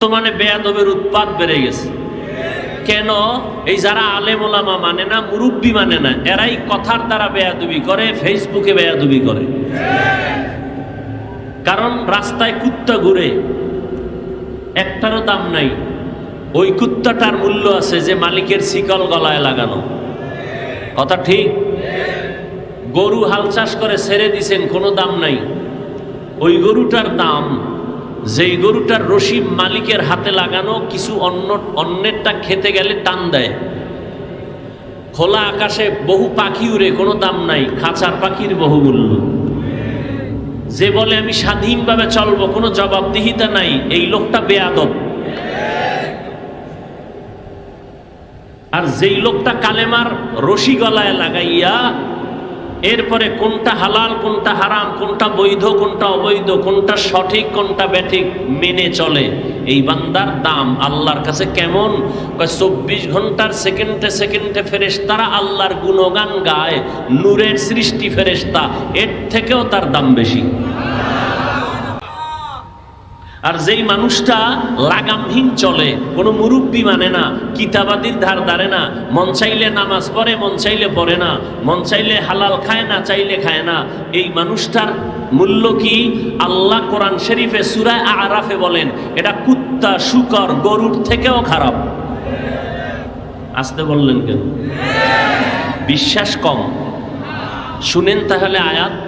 বর্তমানে বেয়াদবের উৎপাদ বেড়ে গেছে। কেন? এই যারা আলেম ওলামা মানে না, মুরব্বী মানে না, এরাই কথার দ্বারা বেয়াদবি করে, ফেসবুকে বেয়াদবি করে। কারণ রাস্তায় কুত্তা ঘুরে, একটারও দাম নাই। ওই কুত্তাটার মূল্য আছে যে মালিকের শিকল গলায় লাগানো। কথা ঠিক? গরু হাল চাষ করে ছেড়ে দিছেন, কোনো দাম নাই। ওই গরুটার দাম যেই গরুটার রশি মালিকের হাতে লাগানো কিছু অন্য অন্যেরটা খেতে গেলে টান দেয়। খোলা আকাশে বহু পাখি উড়ে, কোনো দাম নাই, খাঁচার পাখির বহু মূল্য যে বলে, আমি স্বাধীনভাবে চলবো, কোনো জবাবদিহিতা নাই, এই লোকটা বেয়াদব। আর যেই লোকটা কালেমার রশি গলায় লাগাইয়া এরপরে কোনটা হালাল, কোনটা হারাম, কোনটা বৈধ, কোনটা অবৈধ, কোনটা সঠিক, কোনটা ব্যাঠিক মেনে চলে। এই বান্দার দাম আল্লাহর কাছে কেমন? চব্বিশ ঘণ্টার সেকেন্ডে সেকেন্ডে ফেরেশতারা আল্লাহর গুণগান গায়, নূরের সৃষ্টি ফেরেশতা, এর থেকেও তার দাম বেশি। আর যেই মানুষটা লাগামহীন চলে, কোনো মুরব্বী মানে না, কিতাবাদির ধার ধারে না, মন চাইলে নামাজ পড়ে, মন চাইলে পড়ে না, মন চাইলে হালাল খায় না, চাইলে খায় না, এই মানুষটার মূল্য কি? আল্লাহ কোরআন শরীফে সুরায় আরাফে বলেন, এটা কুত্তা, শুকর, গরুর থেকেও খারাপ। আসতে বললেন কেন? বিশ্বাস কম। শুনেন তাহলে আয়াত।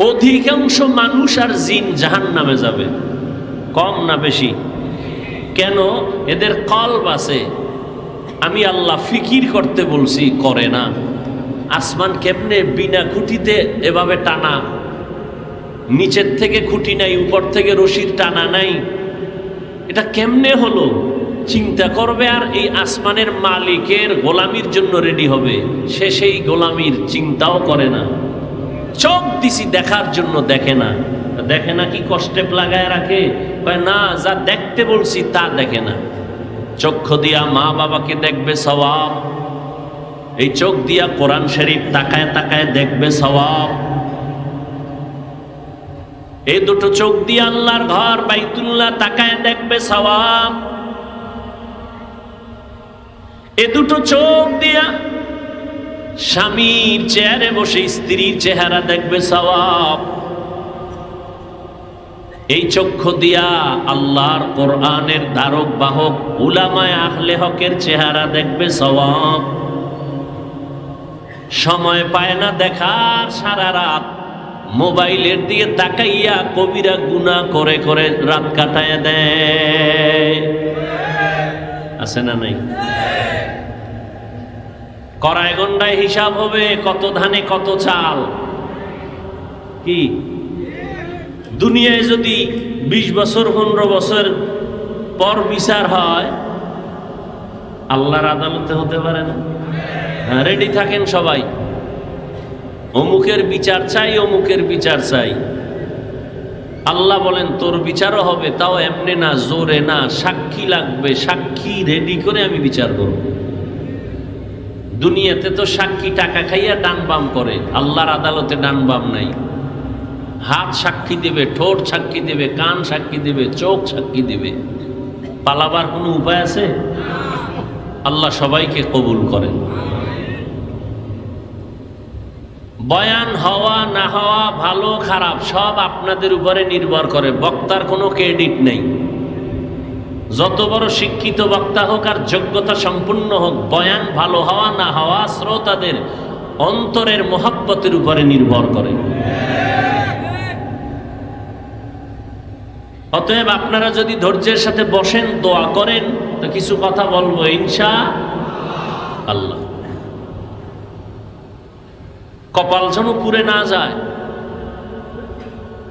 অধিকাংশ মানুষ আর জিন জাহান নামে যাবে, কম না বেশি। কেন? এদের কলব আছে। আমি আল্লাহ ফিকির করতে বলছি, করে না। আসমান কেমনে বিনা খুঁটিতে এভাবে টানা নিচের থেকে খুঁটি নাই, উপর থেকে রশির টানা নাই। এটা কেমনে হলো? চিন্তা করবে আর এই আসমানের মালিকের গোলামির জন্য রেডি হবে। সে সেই গোলামির চিন্তাও করে না। চোখ দিছি দেখার জন্য দেখে না। দেখে না কি কষ্টে লাগায় রাখে? না, যা দেখতে বলছি তা দেখে না। চক্ষু দিয়া মা বাবাকে দেখবে সবাব এই চোখ দিয়া কোরআন শরীফ তাকায় তাকায় দেখবে সবাব এই দুটো চোখ দিয়ে আল্লাহর ঘর বাইতুল্লাহ তাকায় দেখবে সবাব এ দুটো চোখ দিয়া স্বামীর চেয়ারে বসে স্ত্রীর চেহারা দেখবে সবাব এই চক্ষু দিয়া আল্লাহর কোরআনের ধারক, বাহক, উলামায় আহলে হকের চেহারা দেখবে সবাব সময় পায় না দেখার সারা রাত। মোবাইলের দিয়ে তাকাইয়া কবিরা গুণা করে করে রাত কাটায় দেয়। আছে না নাই? করায় গন্ডায় হিসাব হবে কত ধানে কত চাল। কি? দুনিয়ায় যদি বিশ বছর, পনেরো বছর পর বিচার হয়, আল্লাহর আদালতে হতে পারে না? হ্যাঁ রেডি থাকেন সবাই। অমুকের বিচার চাই, অমুকের বিচার চাই। আল্লাহ বলেন, তোর বিচারও হবে, তাও এমনি না, জোরে না, সাক্ষী লাগবে, সাক্ষী রেডি করে আমি বিচার করব। দুনিয়াতে তো সাক্ষী টাকা খাইয়া ডান বাম করে, আল্লাহর আদালতে ডান বাম নাই। হাত সাক্ষী দেবে, ঠোঁট সাক্ষী দেবে, কান সাক্ষী দেবে, চোখ সাক্ষী দেবে। পালাবার কোনো উপায় আছে? আল্লাহ সবাইকে কবুল করেন। বয়ান হওয়া, না হওয়া, ভালো, খারাপ, সব আপনাদের উপরে নির্ভর করে। বক্তার কোনো ক্রেডিট নেই। যত বড় শিক্ষিত বক্তা হোক আর যোগ্যতা সম্পূর্ণ হোক, বয়ান ভালো হওয়া, না হওয়া শ্রোতাদের অন্তরের মহাব্বতের উপরে নির্ভর করে। অতএব আপনারা যদি ধৈর্যের সাথে বসেন, দোয়া করেন, তো কিছু কথা বলব, ইনশা আল্লাহ। কপাল যেন পুড়ে না যায়।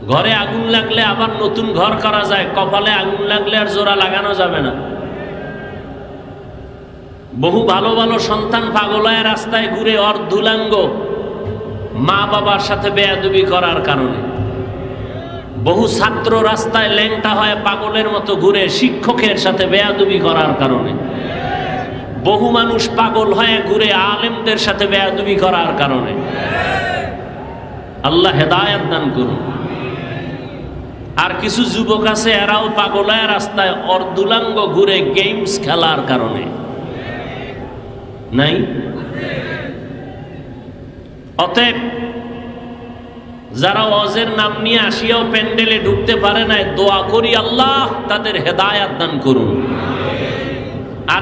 ঘরে আগুন লাগলে আবার নতুন ঘর করা যায়। কপালে আগুন লাগলে আর জোড়া লাগানো যাবে না। বহু ভালো ভালো সন্তান পাগলায় রাস্তায় ঘুরে অর্ধুলাঙ্গ মা বাবার সাথে বেয়াদুবি করার কারণে। বহু ছাত্র রাস্তায় ল্যাংটা হয় পাগলের মতো ঘুরে শিক্ষকের সাথে বেয়াদুবি করার কারণে। বহু মানুষ পাগল হয়ে ঘুরে আলেমদের সাথে বেয়াদবি করার কারণে। আল্লাহ হেদায়াত দান করুন। আর কিছু যুবক আছে, এরাও পাগলায় রাস্তায় অর্ধুলাঙ্গ ঘুরে গেমস খেলার কারণে। নাই? অতএব, যারা অজের নাম নিয়ে আসিয়াও প্যান্ডেলে ঢুকতে পারে নাই, দোয়া করি আল্লাহ তাদের হেদায়াত দান করুন।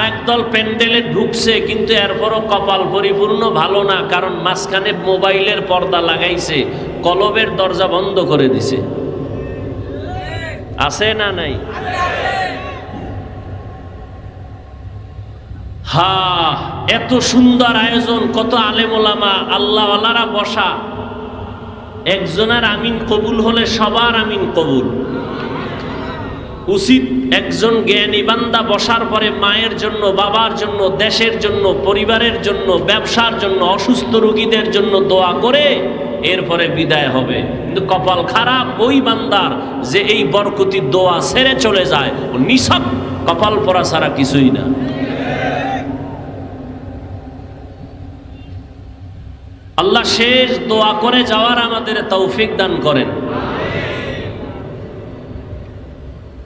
একদল প্যান্ডেলে ঢুকছে, কিন্তু এরপরও কপাল পরিপূর্ণ ভালো না, কারণ মাঝখানে মোবাইলের পর্দা লাগাইছে, কলবের দরজা বন্ধ করে দিছে। আছে না নাই? হা, এত সুন্দর আয়োজন, কত আলেমোলামা, আল্লাহওয়ালারা বসা। একজনের আমিন কবুল হলে সবার আমিন কবুল। উচিত একজন জ্ঞানী বান্দা বসার পরে মায়ের জন্য, বাবার জন্য, দেশের জন্য, পরিবারের জন্য, ব্যবসার জন্য, অসুস্থ রোগীদের জন্য দোয়া করে এরপরে বিদায় হবে। কিন্তু কপাল খারাপ, ওই বান্দার যে এই বরকতি দোয়া সেরে চলে যায়, ও নিছক কপাল পরা ছাড়া কিছুই না। আল্লাহ শেষ দোয়া করে যাওয়ার আমাদের তৌফিক দান করেন।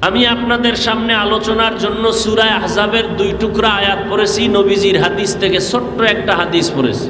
আমি আপনাদের সামনে আলোচনার জন্য সুরায় আহজাবের দুই টুকরা আয়াত পড়েছি, নবীজির হাদিস থেকে ছোট্ট একটা হাদিস পড়েছি।